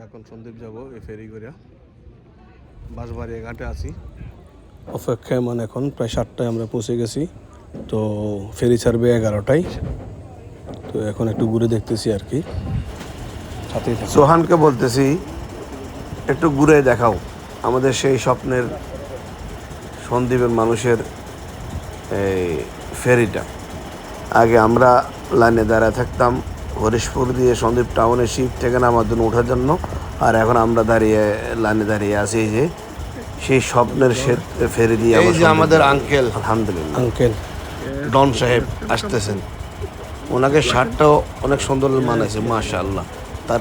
এখন সন্দীপ যাব এই ফেরি করে বাঁশবাড়ি ঘাটে আছি। অপেক্ষায় মানে এখন প্রায় সাতটায় আমরা পৌঁছে গেছি। তো ফেরি ছাড়বে এগারোটায়। তো এখন একটু ঘুরে দেখতেছি আর কি। সোহানকে বলতেছি, একটু ঘুরে দেখাও। আমাদের সেই স্বপ্নের সন্দীপের মানুষের এই ফেরিটা। আগে আমরা লাইনে দাঁড়ায় থাকতাম হরিশপুর দিয়ে সন্দীপ টাউনে শিপ থেকে নামার জন্য ওঠার জন্য। আর এখন আমরা দাঁড়িয়ে লাইনে দাঁড়িয়ে আছি যে সেই স্বপ্নের সে- ফেরি দিয়ে এই যে আমাদের আঙ্কেল আলহামদুলিল্লাহ। আঙ্কেল ডন সাহেব আসতেছেন। ওনাকে শার্টটাও অনেক সুন্দর মানাইছে মাশাআল্লাহ। তার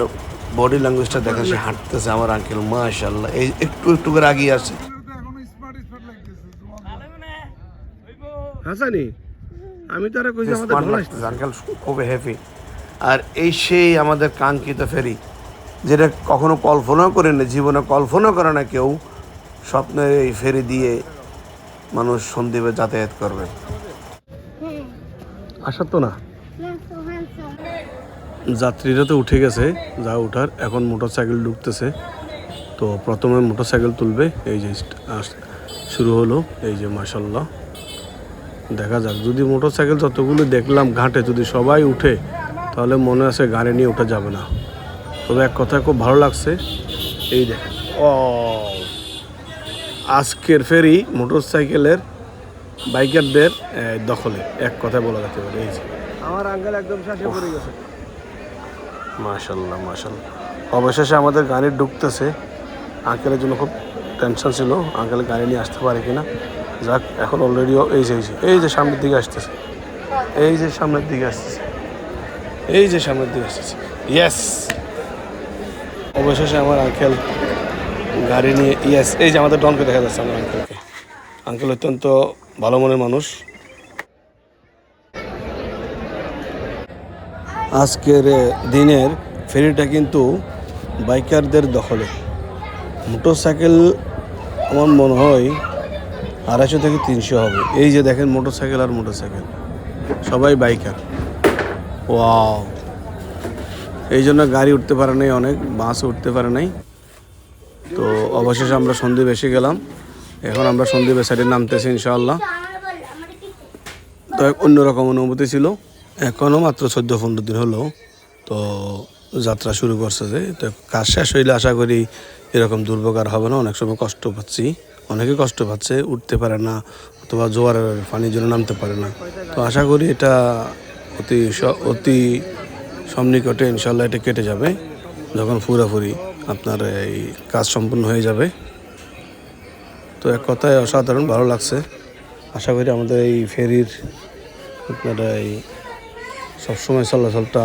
বডি ল্যাঙ্গুয়েজটা দেখেন সে হাঁটতেছে আমার আঙ্কেল মাশাআল্লাহ। এই একটু একটু করে আগিয়ে আসছে। হাসানি আমি তারা কইছি আমাদের ভালো আঙ্কেল খুবই হ্যাপি আর এই সেই আমাদের কাঙ্ক্ষিত ফেরি, যেটা কখনো কল্পনাও করেনি জীবনে কল্পনাও করে না কেউ, স্বপ্নের এই ফেরি দিয়ে মানুষ সন্দীপে যাতায়াত করবে। আসার তো না? না যাত্রীরা তো উঠে গেছে, যা উঠার, এখন মোটর সাইকেল ঢুকতেছে। তো প্রথমে মোটর সাইকেল তুলবে, এই যে শুরু হলো, এই যে মাসাল্লাহ দেখা যাক, যদি মোটর সাইকেল যতগুলো দেখলাম ঘাটে, যদি সবাই উঠে তাহলে মনে আছে গাড়ি নিয়ে ওঠা যাবে না। তবে এক কথা খুব ভালো লাগছে। এই দেখেন। ও আজকের ফেরি মোটর সাইকেলের বাইকারদের দখলে। এক কথায় বলা যেতে পারে এই যে। আমার আঙ্কেল একদম শেষে পড়ে গেছে। মাশাল্লাহ মাশাল্লাহ। অবশেষে আমাদের গাড়ি ঢুকতেছে। আঙ্কেলের জন্য খুব টেনশন ছিল। আঙ্কেল গাড়ি নিয়ে আসতে পারে কিনা। যাক এখন অলরেডি এই যে এই যে এই যে সামনের দিকে আসতেছে। এই যে সামনের দিকে আসতেছে। এই যে সামনের দিকে আসতেছে ইয়েস অবশেষে আমার আঙ্কেল গাড়ি নিয়ে ইয়েস এই যে আমাদের ডনকে দেখা যাচ্ছে আমার আঙ্কেলকে আঙ্কেল অত্যন্ত ভালো মনের মানুষ। আজকের দিনের ফেরিটা কিন্তু বাইকারদের দখলে। মোটর সাইকেল আমার মনে হয় আড়াইশো থেকে তিনশো হবে। এই যে দেখেন মোটর সাইকেল আর মোটর সাইকেল সবাই বাইকার। ওয়াও এই জন্য গাড়ি উঠতে পারে নাই অনেক, বাস উঠতে পারে নাই। তো অবশেষে আমরা সন্দীপ এসে গেলাম। এখন আমরা সন্দীপের সাইডে নামতেছি ইনশাআল্লাহ। তো এক অন্যরকম অনুভূতি ছিল। এখনও মাত্র চোদ্দ পনেরো দিন হলো। তো যাত্রা শুরু করছে যে, তো কাজ শেষ হইলে আশা করি এরকম দুর্ভোগ আর হবে না। অনেক সময় কষ্ট পাচ্ছি। অনেকে কষ্ট পাচ্ছে, উঠতে পারে না, অথবা জোয়ারের পানির জন্য নামতে পারে না। তো আশা করি এটা অতি অতি সন্নিকটে ইনশাল্লাহ এটা কেটে যাবে। যখন পুরোপুরি আপনার এই কাজ সম্পূর্ণ হয়ে যাবে। তো এক কথায় অসাধারণ, ভালো লাগছে। আশা করি আমাদের এই ফেরির আপনার এই সবসময় চলাচলটা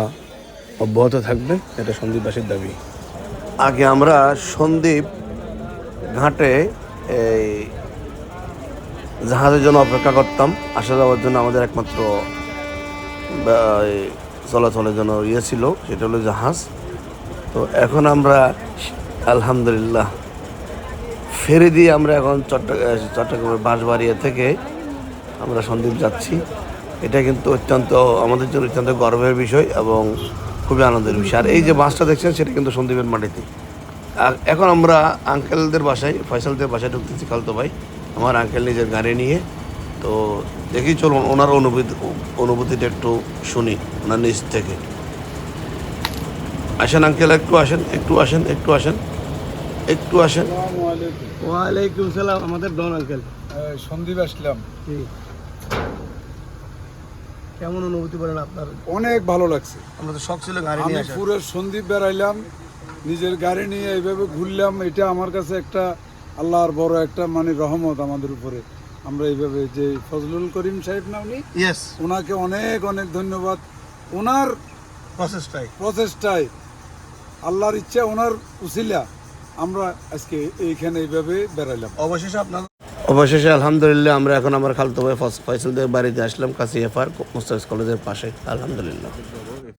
অব্যাহত থাকবে। এটা সন্দীপবাসীর দাবি। আগে আমরা সন্দীপ ঘাটে এই জাহাজের জন্য অপেক্ষা করতাম। আসা যাওয়ার জন্য আমাদের একমাত্র চলাচলের জন্য ইয়ে ছিল, সেটা হলো জাহাজ। তো এখন আমরা আলহামদুলিল্লাহ ফেরি দিয়ে আমরা এখন চট্টগ্রাম চট্টগ্রামের বাঁশবাড়িয়া থেকে আমরা সন্দীপ যাচ্ছি। এটা কিন্তু অত্যন্ত, আমাদের জন্য অত্যন্ত গর্বের বিষয় এবং খুবই আনন্দের বিষয়। আর এই যে বাসটা দেখছেন, সেটা কিন্তু সন্দীপের মাটিতে। আর এখন আমরা আঙ্কেলদের বাসায়, ফয়সালদের বাসায় ঢুকতেছি খালতো ভাই। আমার আঙ্কেল নিজের গাড়ি নিয়ে। তো দেখি চলুন ওনার অনুভূতি অনুভূতিটা একটু শুনি ওনার নিজ থেকে। আসেন আঙ্কেল একটু আসেন একটু আসেন একটু আসেন একটু আসেন। ওয়ালাইকুম সালাম আমাদের ডন আঙ্কেল। সন্দীপ আসলাম। কেমন অনুভূতি করেন আপনার? অনেক ভালো লাগছে। আমরা তো শখ ছিল গাড়ি নিয়ে পুরো সন্দীপ বেড়াইলাম নিজের গাড়ি নিয়ে এইভাবে ঘুরলাম এটা আমার কাছে একটা আল্লাহর বড় একটা মানে রহমত আমাদের উপরে। আমরা এইভাবে যে ফজলুল করিম সাহেব না উনি? ইয়েস ওনাকে অনেক অনেক ধন্যবাদ। ওনার প্রচেষ্টায়। প্রচেষ্টায় আল্লাহর ইচ্ছা ওনার উসিলা আমরা আজকে এইখানে এইভাবে বেড়াইলাম। অবশেষে আপনার অবশেষে আলহামদুলিল্লাহ আমরা এখন আমার খালতো ভাই ফয়সালদের বাড়িতে আসলাম কাছে এফআর মুস্তাফিজ কলেজের পাশে। আলহামদুলিল্লাহ।